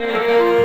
હે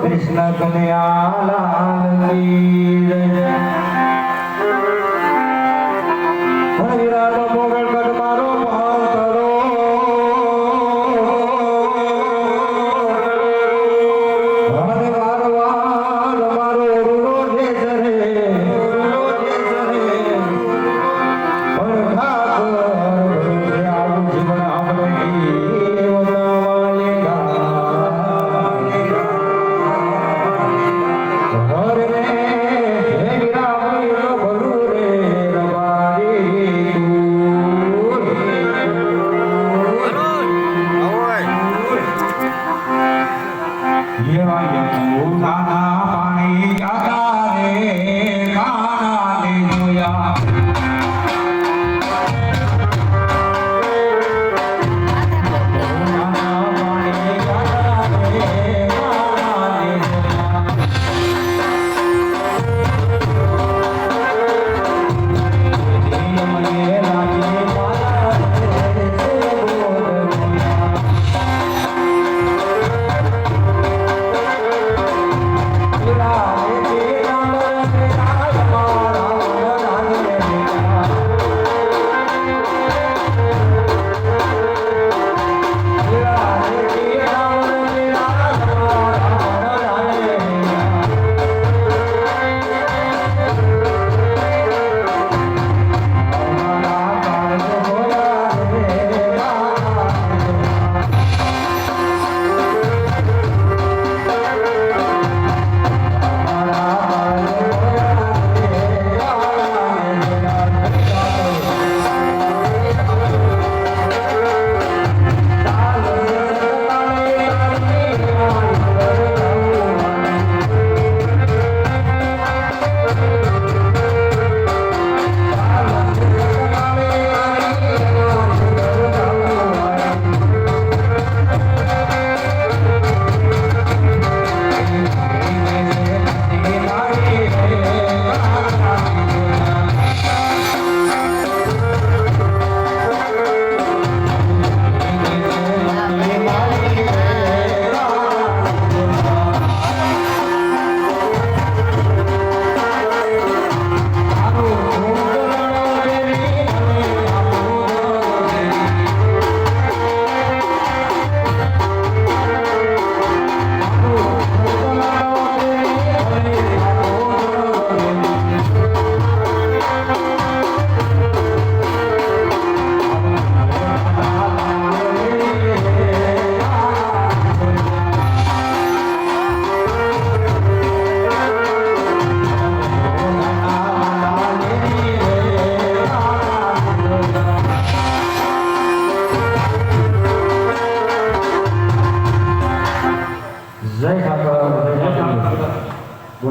કૃષ્ણ કનૈયા લાલ કી યવા યમુનાના પાણી જાતા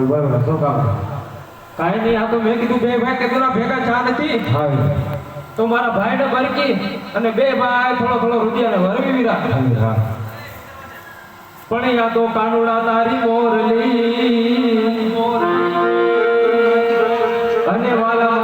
બોલ શું કામ? કાંઈ નહીં આ તો મેં કીધું બે ભાઈ કે તુરા ભેગા ચા નથી. હા. તો મારા ભાઈને ભરકી અને બે ભાઈ થોડો થોડો રૂપિયાને વરવી વિરા. પણ આ તો કાનુડા તારી મોરલી અને વાલા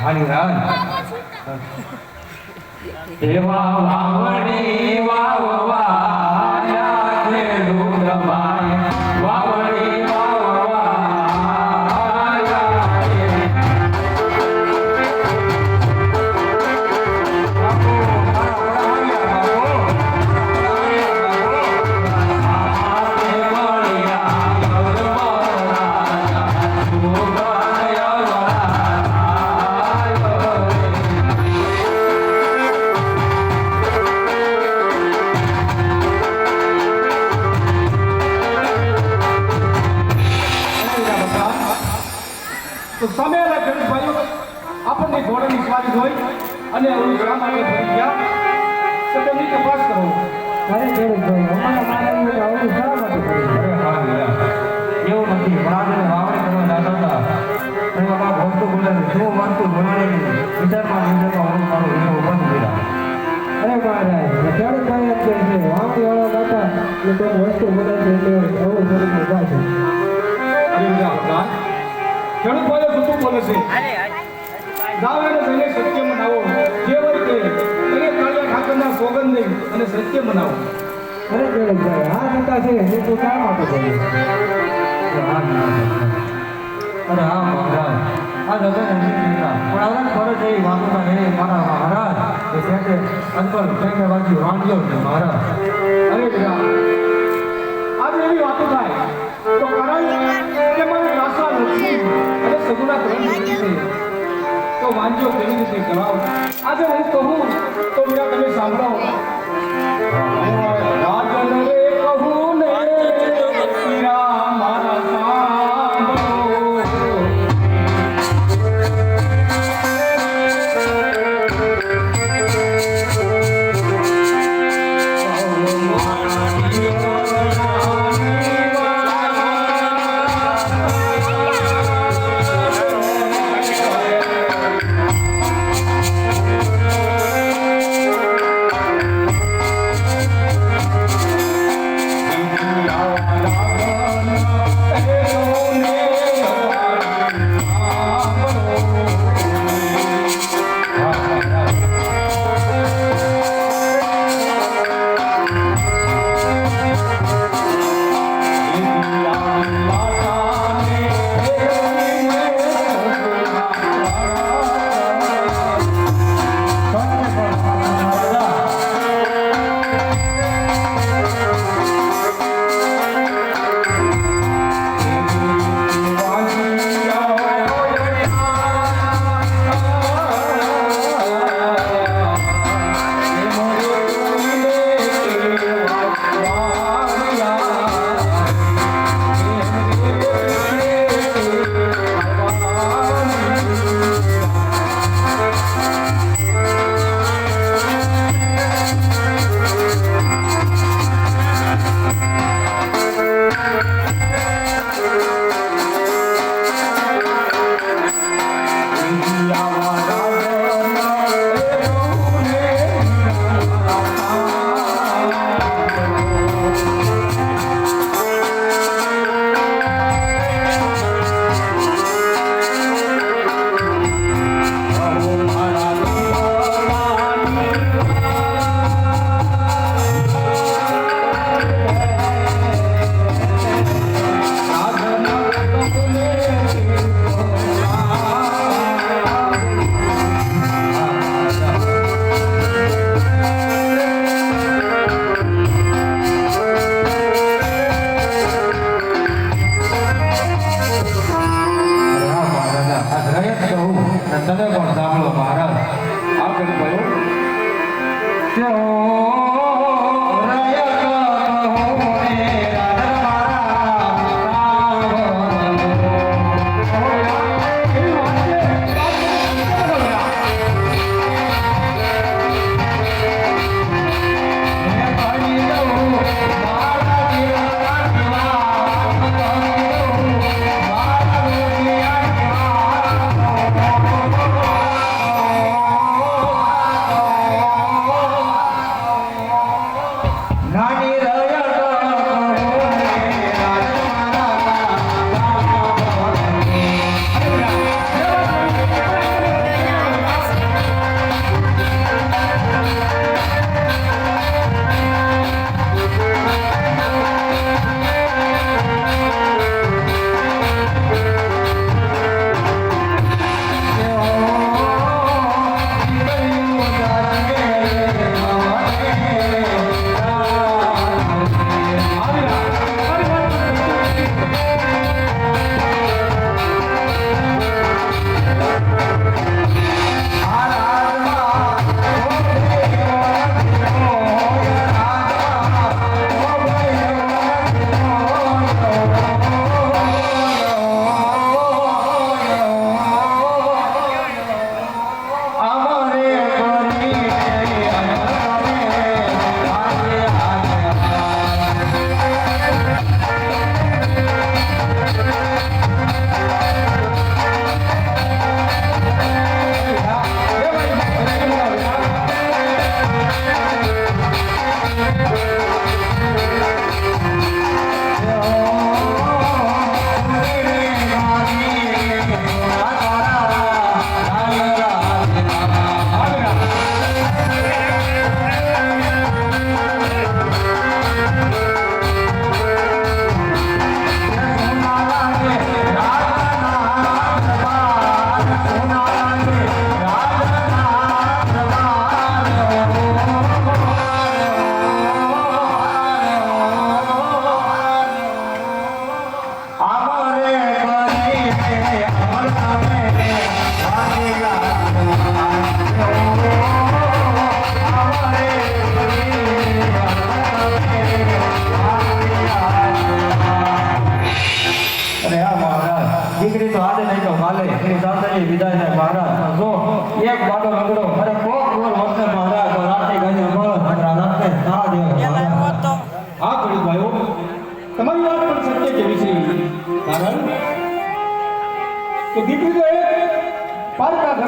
હાલી રાજ એવા વાવણી વાવવાયા શા માટે થઈ ગયા તો તપાસ કરો. અરે ખેડૂતભાઈ અમારા માનવીને આવું શા માટે કર્યું? અરે હા વીરા. એવું નથી. આપણે વાવણી કરવા જતા હતા. તો એમાં બાપ વસ્તુ શું વસ્તુ બોલે વિચારમાં વિચારમાં હું મારું એવું બંધ કર્યા અરે મહારાજ ખેડૂત ભાઈ એમ કહે છે વાવણી વાળા દાતા એ કોઈ વસ્તુ બોલે છે એટલે આવું સ્વરૂપનું જાય છે. અરે બીજા ખેડૂત ભાઈઓ જૂઠું બોલે છે. એને સત્ય મનાવો અરે ખેડૂત ભાઈ આ દાતા છે, એ તો કામ બોલે અરે હા મહારાજ, આ લગ્ન નથી પણ લગ્ન ફરજ એ વાતોના એ મારા મહારાજ. અંકલ કઈને બાજુ વાંધ્યો છે મહારાજ. અરે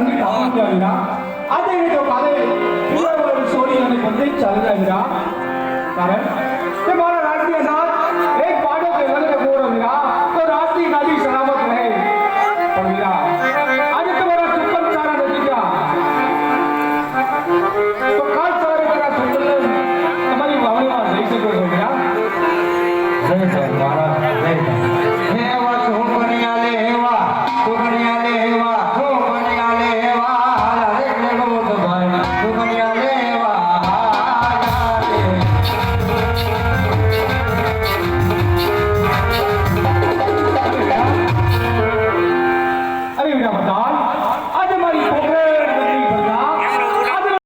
રણની ધામ વીરા આજે એ તો કાલે પીળાવાળી સોરી અને બંને જ ચાલી જાય વીરા કારણ કે મારા રાજ્ય નાથ